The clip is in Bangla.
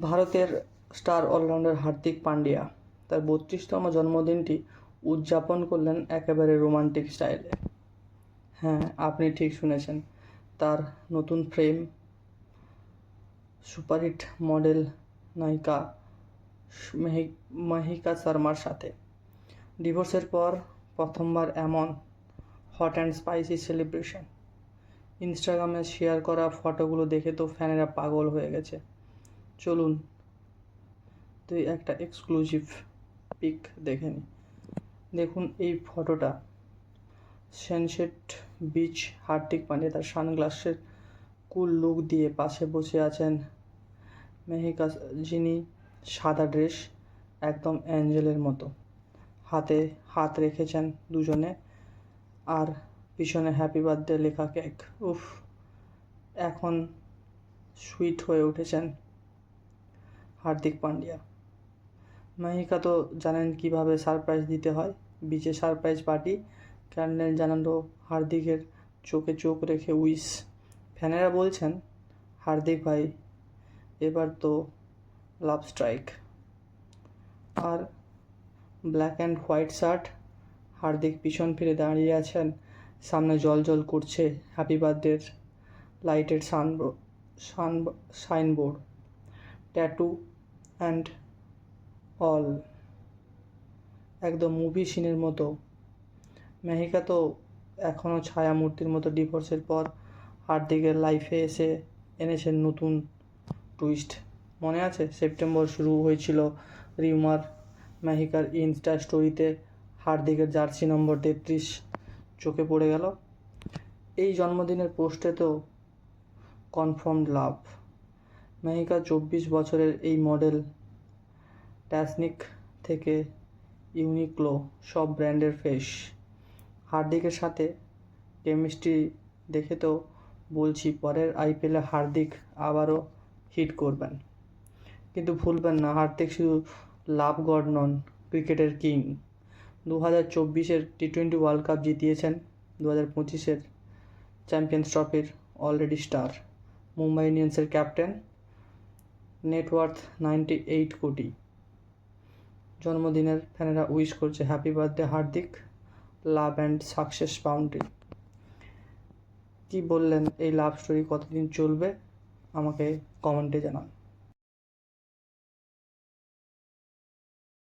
ভারতের স্টার অলরাউন্ডার হার্দিক পান্ডিয়া তার বত্রিশতম জন্মদিনটি উদযাপন করলেন একেবারে রোমান্টিক স্টাইলে। হ্যাঁ আপনি ঠিক শুনেছেন, তার নতুন ফ্রেম, সুপারহিট মডেল নায়িকা মেহি- মাহিকা শর্মার সাথে। ডিভোর্সের পর প্রথমবার এমন হট অ্যান্ড স্পাইসি সেলিব্রেশন ইনস্টাগ্রামে শেয়ার করা ফটোগুলো দেখে তো ফ্যানেরা পাগল হয়ে গেছে। চলুন, তুই একটা এক্সক্লুসিভ পিক দেখে নি। দেখুন এই ফটোটা সেনসেট বিচ হার্দিক পান্ডিয়া তার সানগ্লাসের কুল লুক দিয়ে পাশে বসে আছেন মেহিকা, যিনি সাদা ড্রেস একদম অ্যাঞ্জেলের মতো। হাতে হাত রেখেছেন দুজনে। আর পিছনে হ্যাপি বার্থডে লেখা কেক উফ, এখন সুইট হয়ে উঠেছেন হার্দিক পান্ডিয়া। মাহিকা তো জানেন কীভাবে সারপ্রাইজ দিতে হয়। বিচে সারপ্রাইজ পার্টি ক্যান্ডেল জানালো হার্দিকের চোখে চোখ রেখে উইস ফ্যানেরা বলছেন, হার্দিক ভাই, এবার তো love strike R black and white shirt Hardik পিছন ফিরে দাঁড়িয়ে আছেন। সামনে জল জল করছে। হ্যাপি বার্থডের লাইটের sun sun signboard tattoo and all একদম মুভি সিনের মতো। মেহিকা তো এখনও ছায়ামূর্তির মতো ডিভোর্সের পর হার্দিকের লাইফে এসে এনেছেন নতুন টুইস্ট মনে আছে? সেপ্টেম্বর শুরু হয়েছিল রিউমার মেহিকার ইনস্টা স্টোরিতে হার্দিকের জার্সি নম্বর তেত্রিশ চোখে পড়ে গেল। এই জন্মদিনের পোস্টে তো কনফার্ম লাভ মেহিকা চব্বিশ বছরের এই মডেল ট্যাসনিক থেকে ইউনিক্লো সব ব্র্যান্ডের ফেস হার্দিকের সাথে কেমিস্ট্রি দেখে তো বলছি, পরের আইপিএলে হার্দিক আবারও হিট করবেন। কিন্তু ভুলবেন না, হার্দিক শুধু লাভ গড নন, ক্রিকেটের কিং। দু হাজার চব্বিশের টি টোয়েন্টি ওয়ার্ল্ড কাপ জিতিয়েছেন দু হাজার পঁচিশের চ্যাম্পিয়ন্স ট্রফির already star. Mumbai ইন্ডিয়ান্সের captain net worth ninety eight কোটি। জন্মদিনের ফ্যানেরা উইশ করছে happy birthday Hardik love and success boundary কি বললেন এই লাভ স্টোরি কতদিন চলবে? আমাকে কমেন্টে জানান।